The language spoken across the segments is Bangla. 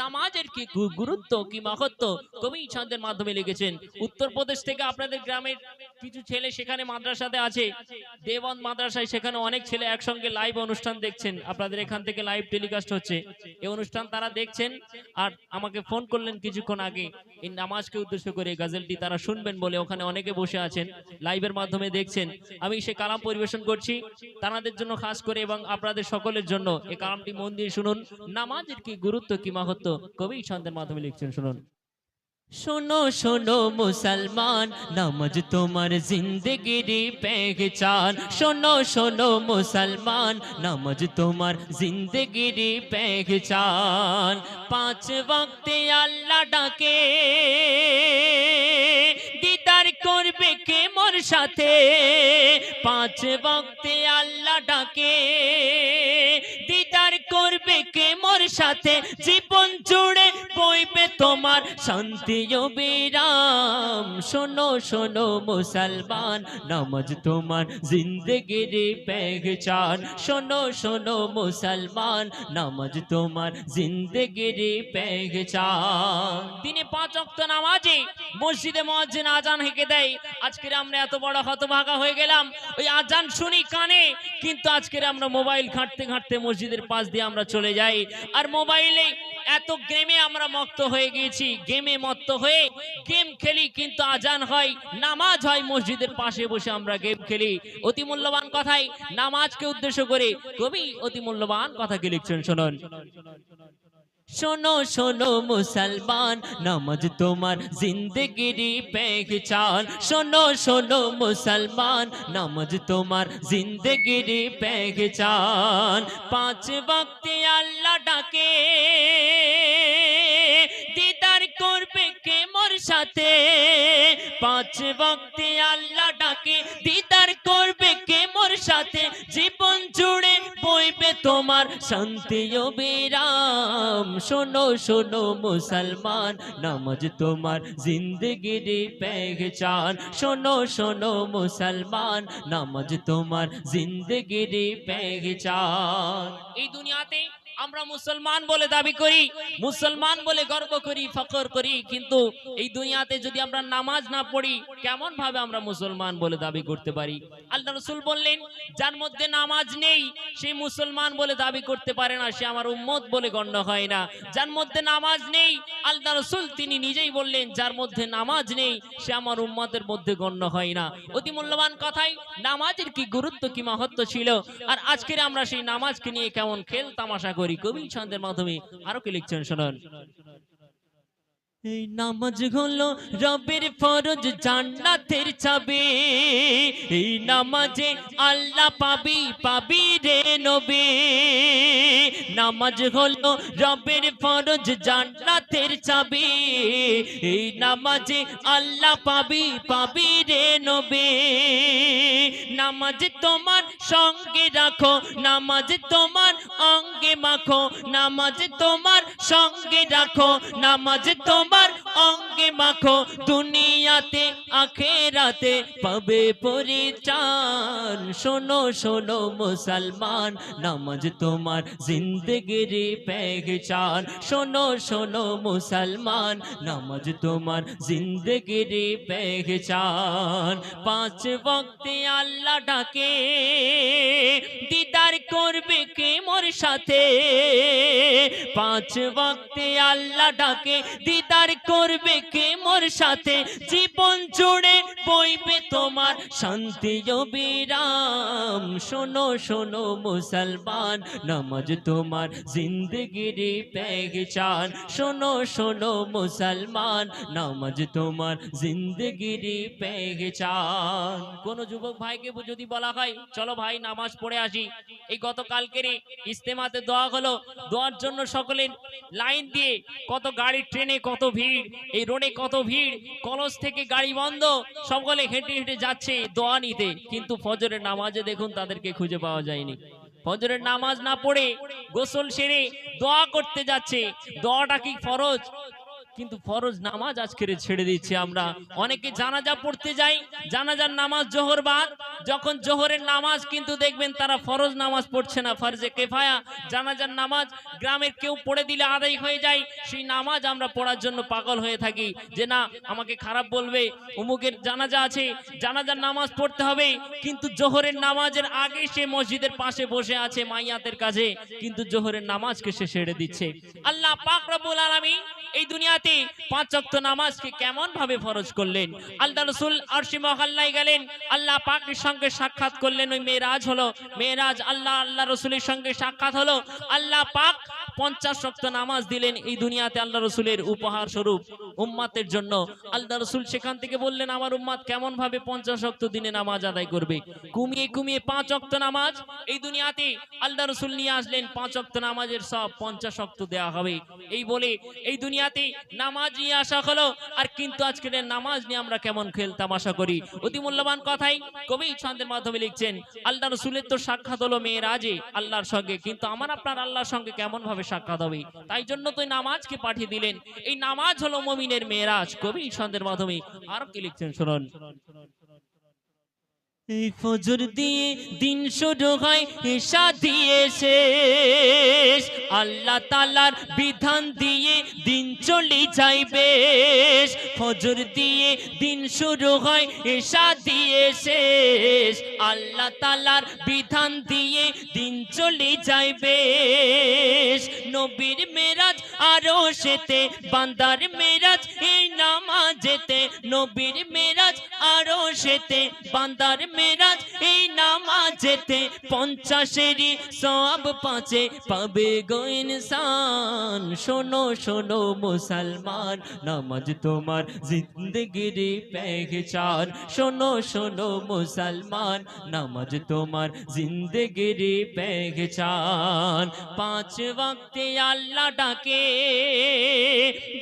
নামাজের কি গুরুত্ব কি মাহাত্ম? কবি ছন্দের মাধ্যমে লিখেছেন, উত্তরপ্রদেশ থেকে আপনাদের গ্রামের কিছু ছেলে সেখানে মাদ্রাসাতে আছে। দেওবন্দ মাদ্রাসায় সেখানে অনেক ছেলে একসঙ্গে লাইভ অনুষ্ঠান দেখছেন। আপনাদের এখান থেকে লাইভ টেলিকাস্ট হচ্ছে। এই অনুষ্ঠান তারা দেখছেন আর আমাকে ফোন করলেন কিছুক্ষণ আগে। এই নামাজকে উদ্দেশ্য করে গাজলটি তারা শুনবেন বলে ওখানে অনেকে বসে আছেন লাইভের মাধ্যমে দেখছেন। আমি সে কালাম পরিবেশন করছি। তাদের জন্য খাস করে এবং আপনাদের সকলের জন্য এই কালামটি মন দিয়ে শুনুন। নামাজের কি গুরুত্ব কি মাহাত্ম কবি ছন্দের মাধ্যমে লিখছেন, শুনুন। শোনো শোনো মুসলমান, নামাজ তোমার জিন্দগির পেহচান। শোনো শোনো মুসলমান, নামাজ তোমার জিন্দগির পেহচান। পাঁচ ওয়াক্তে আল্লাহ ডাকে, দিদার করবে কে মোর সাথে? পাঁচ ওয়াক্তে আল্লাহ ডাকে করবে কে মোর সাথে? জীবন জুড়ে বইবে তোমার শান্তি বিরাম। শোনো শোনো মুসলমান, নামাজ তোমার জিন্দগির পেহচান। শোনো শোনো মুসলমান, নামাজ তোমার জিন্দগির পেহচান। পাঁচ অক্ত নামাজে, মসজিদে মসজিদ আজান হেঁকে দেয়। আজকের আমরা এত বড় হতভাগা হয়ে গেলাম। ওই আজান শুনি কানে, কিন্তু আজকের আমরা মোবাইল ঘাঁটতে ঘাঁটতে মসজিদের পাশ দিয়ে আমরা চলে যাই। আর মোবাইলে এত গেমে আমরা মত্ত হয়ে গিয়েছি। গেমে মত্ত হয়ে গেম খেলি, কিন্তু আজান হয়, নামাজ হয় মসজিদের পাশে বসে আমরা গেম খেলি। অতি মূল্যবান কথাই, নামাজকে উদ্দেশ্য করে কবি অতি মূল্যবান কথাকে লিখছেন, শুনুন। শোনো শোনো মুসলমান, নামাজ তোমার জিন্দগির পেহচান। শোনো শোনো মুসলমান, নামাজ তোমার জিন্দগির পেহচান। পাঁচ ওয়াক্তে আল্লাহ ডাকে, দিদার করবে কে মোর সাথে? পাঁচ ওয়াক্তে আল্লাহ ডাকে, দিদার শান্তি ও বিরাম। শোনো শোনো মুসলমান, নামাজ তোমার জিন্দগির পেহচান। শোনো শোনো মুসলমান, নামাজ তোমার জিন্দগির পেহচান। এই দুনিয়াতে আমরা মুসলমান বলে দাবি করি, মুসলমান বলে গর্ব করি, ফখর করি, কিন্তু এই দুনিয়াতে যদি আমরা নামাজ না পড়ি কেমন ভাবে আমরা মুসলমান বলে দাবি করতে পারি? আল্লাহ রসুল বললেন, যার মধ্যে নামাজ নেই, সে মুসলমান বলে দাবি করতে পারে না, সে আমার উম্মত বলে গণ্য হয় না। যার মধ্যে নামাজ নেই, আল্লাহ রসুল তিনি নিজেই বললেন, যার মধ্যে নামাজ নেই, সে আমার উম্মতের মধ্যে গণ্য হয় না। অতি মূল্যবান কথাই, নামাজের কি গুরুত্ব, কি মাহাত্ম ছিল? আর আজকের আমরা সেই নামাজকে নিয়ে কেমন খেল তামাশা করি? কবি ছন্দের মাধ্যমে আরও কি লিখছেন, শুনুন। এই নামাজ হলো রবের ফরজ, জান্নাতের চাবি। এই নামাজে আল্লাহ পাবি পাবি রে নবী। নামাজ হলো রবের ফরজ, জান্নাতের চাবি। এই নামাজে আল্লাহ পাবি পাবি রে নবী। নামাজ তোমার সঙ্গে রাখো নামাজ তোমার অঙ্গে মাখো নামাজ তোমার সঙ্গে রাখো নামাজ তোমার অঙ্গে মাখো দুনিয়াতে আখেরাতে পাবে পরিচান শোনো শোনো মুসলমান, নামাজ তোমার জিন্দগির পেহচান। শোনো শোনো মুসলমান, নামাজ তোমার জিন্দগির পেহচান। পাঁচ ওয়াক্তে আল্লাহ ডাকে দিদার করবে কে মোর সাথে? পাঁচ ওয়াক্তে আল্লাহ ডাকে, দিদার করবে কে মোর সাথে? জীবন জুড়ে বইবে তোমার শান্তি বিরাম। শোনো শোনো মুসলমান, নামাজ তোমার জিন্দগির পেহচান। শোনো শোনো মুসলমান, নামাজ তোমার জিন্দগির পেহচান। কোন যুবক ভাইকে যদি বলা হয়, চলো ভাই, নামাজ পড়ে আসি। এই গতকালকের ইস্তেমাতে দোয়া হলো। দোয়ার জন্য সকলে লাইন দিয়ে কত গাড়ি, ট্রেনে কত ভিড়, এই রোডে কত ভিড়, কলস থেকে গাড়ি বন্ধ, সকলে হেঁটে হেঁটে যাচ্ছে দোয়া নিতে। কিন্তু ফজরের নামাজে দেখুন তাদেরকে খুঁজে পাওয়া যায়নি। ফজরের নামাজ না পড়ে গোসল সেরে দোয়া করতে যাচ্ছে। দোয়াটা কি ফরজ? কিন্তু ফরজ নামাজ আজকের ছেড়ে দিচ্ছি আমরা। অনেকে জানাজা পড়তে যাই জানাজার নামাজ জোহর বাদ। যখন জোহরের নামাজ কিন্তু দেখবেন তারা ফরজ নামাজ পড়ছে না, ফরজে কেফায়া। জানাজার নামাজ গ্রামের কেউ পড়ে দিলে আদায় হয়ে যায়, সেই নামাজ আমরা পড়ার জন্য পাগল হয়ে থাকি। যে না, আমাকে খারাপ বলবে, অমুকের জানাজা আছে, জানাজার নামাজ পড়তে হবে, কিন্তু জোহরের নামাজের আগে সে মসজিদের পাশে বসে আছে মাইয়াতের কাছে, কিন্তু জোহরের নামাজকে সে ছেড়ে দিচ্ছে। আল্লাহ পাক রব্বুল আলামিন এই দুনিয়াতে পাঁচ অক্ত নামাজকে কেমন ভাবে ফরজ করলেন? আল্লাহ রসুল আরশি মহাল্লাই গেলেন, আল্লাহ পাকের সঙ্গে সাক্ষাৎ করলেন, ওই মেয়েরাজ হলো, মেয়েরাজ আল্লাহ আল্লাহ রসুলের সঙ্গে সাক্ষাৎ হলো, আল্লাহ পাক পঞ্চাশ শক্ত নামাজ দিলেন এই দুনিয়াতে আল্লাহ রসুলের উপহার স্বরূপ উম্মাতের জন্য। আল্লাহ রসুল সেখান থেকে বললেন, আমার উম্মাত কেমন ভাবে পঞ্চাশ শক্ত দিনে নামাজ আদায় করবে? কুমিয়ে কুমিয়ে পাঁচ অক্ত নামাজ এই দুনিয়াতে আল্লাহ রসুল নিয়ে আসলেন। পাঁচ অক্ত নামাজের সব পঞ্চাশ অক্ত দেওয়া হবে। এই বলে এই দুনিয়াতে নামাজ নিয়ে আসা হলো। আর কিন্তু আজকের নামাজ নিয়ে আমরা কেমন খেলতাম আশা করি? অতি মূল্যবান কথাই কবি ছন্দের মাধ্যমে লিখছেন, আল্লাহ রসুলের তো সাক্ষাৎ হলো মেয়ের আজে আল্লাহর সঙ্গে। কিন্তু আমার আপনার আল্লাহর সঙ্গে কেমন ভাবে সাক্ষাৎ হবে তাই জন্য তো নামাজকে পাঠিয়ে দিলেন। এই নামাজ হলো মমিনের মেয়েরাজ। কবি ছন্দের মাধ্যমে আর কি লিখছেন, শুনুন। ফজর দিয়ে দিন শুরু হয় ঈশা দিয়ে শেষ। আল্লাহ তালার বিধান দিয়ে দিন চলে যায় বেশ। ফজর দিয়ে দিন শুরু হয় ঈশা দিয়ে শেষ। আল্লাহ তালার বিধান দিয়ে দিন চলে যায় বেশ। নবীর মেরাজ, আরও সেতে বান্দার মেরাজ, এই নামাজেতে নবীর মেরাজ, আরও সেতে বান্দার মেরাজ, এই নামাজেতে পঞ্চাশেরই সব পাঁচে পাবে গো ইনসান। শোনো শোনো মুসলমান, নামাজ তোমার জিন্দগির পেহচান শোনো শোনো মুসলমান, নামাজ তোমার জিন্দগির পেহচান পাঁচ ওয়াক্তে আল্লাহ ডাকে,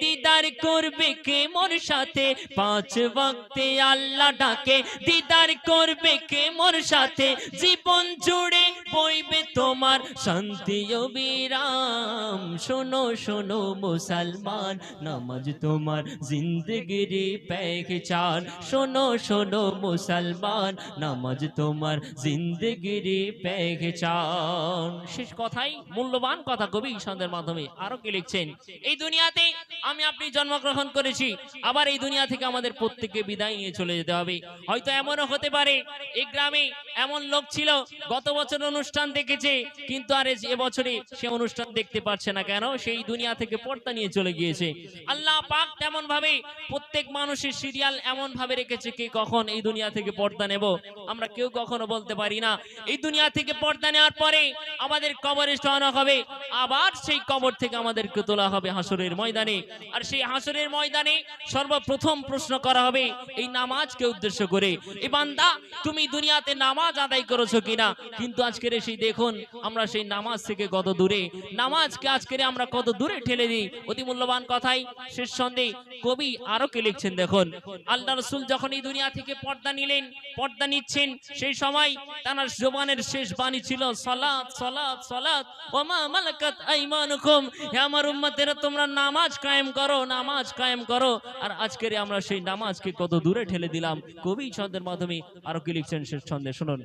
দিদার করবে কে মোর সাথে? পাঁচ ওয়াক্তে আল্লাহ ডাকে, দিদার করবে কে মোর সাথে? জীবন জুড়ে বইবে তোমার শান্তি বিরাম। শোনো শোনো মুসলমান, নামাজ তোমার জিন্দগির পেহচান শোনো শোনো মুসলমান, নামাজ তোমার জিন্দগির পেহচান শেষ কথাই মূল্যবান কথা কবি সন্ধ্যের মাধ্যমে। আরও কি লিখছেন? এই দুনিয়াতে আমি আপনি জন্মগ্রহণ করেছি, আবার এই দুনিয়া থেকে আমাদের প্রত্যেককে বিদায় নিয়ে চলে যেতে হবে। হয়তো এমনও হতে পারে, এই গ্রামে এমন লোক ছিল, গত বছর অনুষ্ঠান দেখেছে, কিন্তু আর এ বছরে সে অনুষ্ঠান দেখতে পাচ্ছে না কেন? সেই দুনিয়া থেকে পর্দা নিয়ে চলে গিয়েছে। আল্লাহ পাক তেমন ভাবে প্রত্যেক মানুষের সিরিয়াল এমন ভাবে রেখেছে কে কখন এই দুনিয়া থেকে পর্দা নেব? আমরা কেউ কখনো বলতে পারি না। এই দুনিয়া থেকে পর্দা নেওয়ার পরে আমাদের কবরে শোয়ানো হবে, আবার সেই কবর থেকে আমাদেরকে তোলা হবে হাসরের ময়দানে। আর সেই হাসরের ময়দানে সর্বপ্রথম প্রশ্ন করা হবে, এই নামাজকে উদ্দেশ্য করে এই বান্দা, তুমি দুনিয়াতে নামাজ আদায় করেছ কিনা? কিন্তু আজকের সেই দেখুন, আমরা সেই নামাজ থেকে কত দূরে, নামাজকে আজকের আমরা কত দূরে ঠেলে দিই? অতি মূল্যবান কথাই, শেষ সন্দেহ কবি আরও কে লিখছেন দেখুন, আল্লাহ রসুল যখন এই দুনিয়া থেকে পর্দা নিলেন, পর্দা নিচ্ছেন, সেই সময় তার জবানের শেষ বাণী ছিল, সলাৎ সলাৎ সলাৎ, ওমা মালাকাত আইমানুকুম হে আমার উম্মতেরা, তোমরা নামাজ কায়েম করো, নামাজ কায়েম করো। আর আজকের আমরা সেই নামাজকে কত দূরে ঠেলে দিলাম। কবি ছন্দের মাধ্যমে আরও কি লিখছেন শেষ ছন্দে? শুনুন।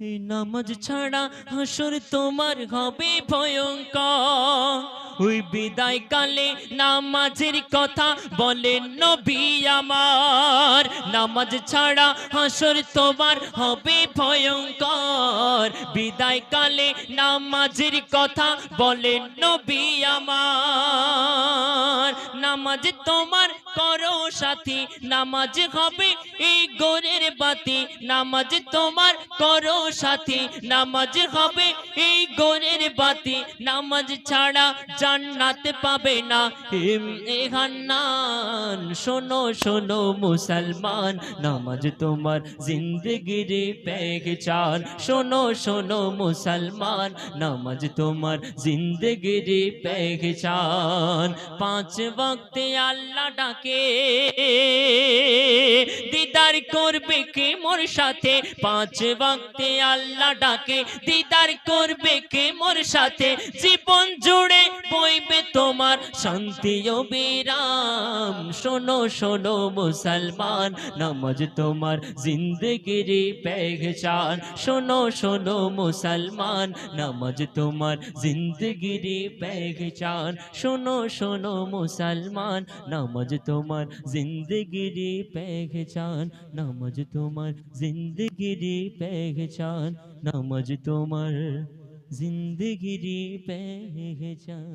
এই নামাজ ছাড়া হাসর তোমার হবে ভয়ঙ্কর। ওই বিদায় কালে নামাজের কথা বলেন নবী আমার। নামাজ ছাড়া হাসর তোমার হবে ভয়ঙ্কর। বিদায় কালে নামাজের কথা বলেন নবী আমার। নামাজ তোমার করো সাথী, নামাজ হবে এই গোরের বাতি, নামাজ তোমার করো সাথী, নামাজ হবে এই গোরের বাতি, নামাজ ছাড়া জান্নাত পাবে না। হান্নান, শোনো শোনো মুসলমান, নামাজ তোমার জিন্দগির পেহচান। শোনো শোনো মুসলমান, নামাজ তোমার জিন্দগির পেহচান। পাঁচ ওয়াক্তে আল্লাহ ডাকে, দিদার করবে কে মোর সাথে। পাঁচ ওয়াক্তে আল্লাহ ডাকে, দিদার করবে কে মোর সাথে। জীবন জুড়ে বইবে তোমার শান্তি ও বিরাম। শোনো শোনো মুসলমান, নামাজ তোমার জিন্দগির পেহচান। শোনো শোনো মুসলমান, নামাজ তোমার জিন্দগির পেহচান। শোনো শোনো মুসলমান, নামাজ তোমার জিন্দগির পেহচান। নামাজ তোমার জিন্দগির পেহচান নামাজ তোমার জিন্দগির পেহচান